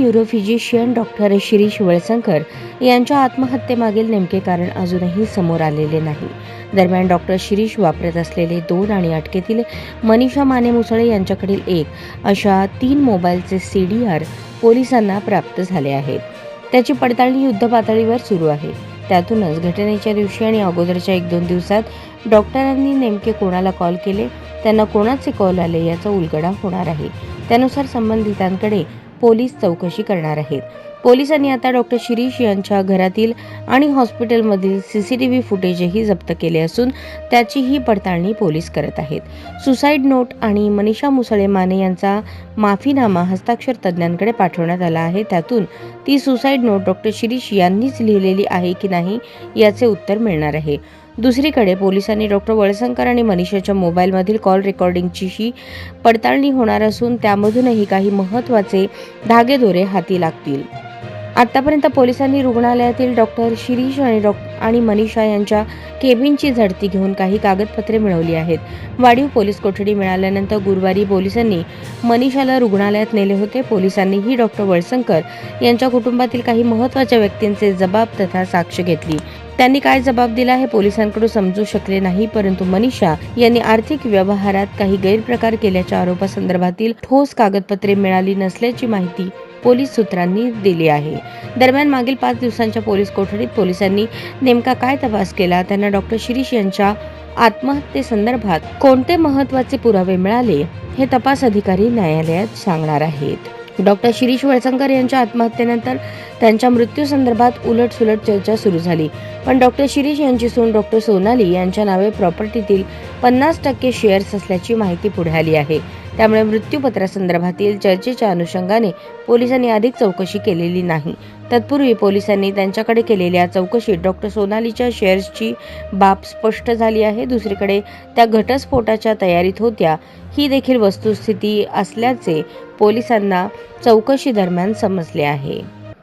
Neurophysician doctor Shirish Walsankar यांच्या आत्महत्येमागील नेमके कारण अजूनही समोर आलेले नाही. दरम्यान डॉक्टर शिरीष वापरत असलेले दोन आणि अटकेतील मनीषा माने मुसळे यांच्याकडील एक अशा तीन मोबाईलचे सी डी आर पोलिसांना प्राप्त झाले आहेत. त्याची पडताळणी युद्धपातळीवर सुरू आहे. त्यातूनच घटनेच्या दिवशी आणि अगोदरच्या एक दोन दिवसात डॉक्टरांनी नेमके कोणाला कॉल केले त्यांना कोणाचे कॉल आले याचा उलगडा होणार आहे. त्यानुसार संबंधितांकडे पोलीस चौकशी करणार आहेत. पोलिसांनी आता डॉक्टर शिरीष यांच्या घरातील आणि हॉस्पिटलमधील सीसीटीव्ही फुटेजही जप्त केले असून त्याचीही पडताळणी पोलीस करत आहेत. सुसाईड नोट आणि मनीषा मुसळे माने यांचा माफीनामा हस्ताक्षर तज्ज्ञांकडे पाठवण्यात आला आहे. त्यातून ती सुसाईड नोट डॉक्टर शिरीष यांनीच लिहिलेली आहे की नाही याचे उत्तर मिळणार आहे. दुसरीकडे पोलिसांनी डॉक्टर वळसंकर आणि मनीषाच्या मोबाईलमधील कॉल रेकॉर्डिंगचीही पडताळणी होणार असून त्यामधूनही काही महत्त्वाचे धागेदोरे हाती लागतील. आतापर्यंत पोलिसांनी रुग्णालयातील डॉक्टर शिरीष आणि डॉक्टर आणि मनीषा यांच्या केबिनची झडती घेऊन काही कागदपत्रे मिळवली आहेत. वाढीव पोलीस कोठडी मिळाल्यानंतर गुरुवारी पोलिसांनी मनीषाला रुग्णालयात नेले होते. पोलिसांनीही डॉक्टर वळसंकर यांच्या कुटुंबातील काही महत्त्वाच्या व्यक्तींचे जबाब तथा साक्ष घेतली. त्यांनी काय जबाब दिला हे पोलिसांकडून समजू शकले नाही परंतु मनीषा यांनी आर्थिक व्यवहारात काही गैरप्रकार केल्याच्या आरोपासंदर्भातील ठोस कागदपत्रे मिळाली नसल्याची माहिती पोलीस सूत्रांनी दिली आहे. दरम्यान मागील पाच दिवसांच्या पोलीस कोठडीत पोलिसांनी नेमका काय तपास केला? त्यांना डॉक्टर शिरीष यांच्या आत्महत्येसंदर्भात कोणते महत्त्वाचे पुरावे मिळाले हे तपास अधिकारी न्यायालयात सांगणार आहेत. डॉक्टर शिरीष वळसंकर यांच्या आत्महत्येनंतर त्यांच्या मृत्यूसंदर्भात उलटसुलट चर्चा सुरू झाली. पण डॉक्टर शिरीष यांची सून डॉक्टर सोनाली यांच्या नावे प्रॉपर्टीतील पन्नास टक्के शेअर्स असल्याची माहिती पुढे आली आहे. त्यामुळे मृत्यूपत्रासंदर्भातील चर्चेच्या अनुषंगाने पोलिसांनी अधिक चौकशी केलेली नाही. तत्पूर्वी पोलिसांनी त्यांच्याकडे केलेल्या चौकशीत डॉक्टर सोनालीच्या शेअर्सची बाब स्पष्ट झाली आहे. दुसरीकडे त्या घटस्फोटाच्या तयारीत होत्या. ही देखील वस्तुस्थिती असल्याचे पोलिसांना चौकशी दरम्यान समजले आहे.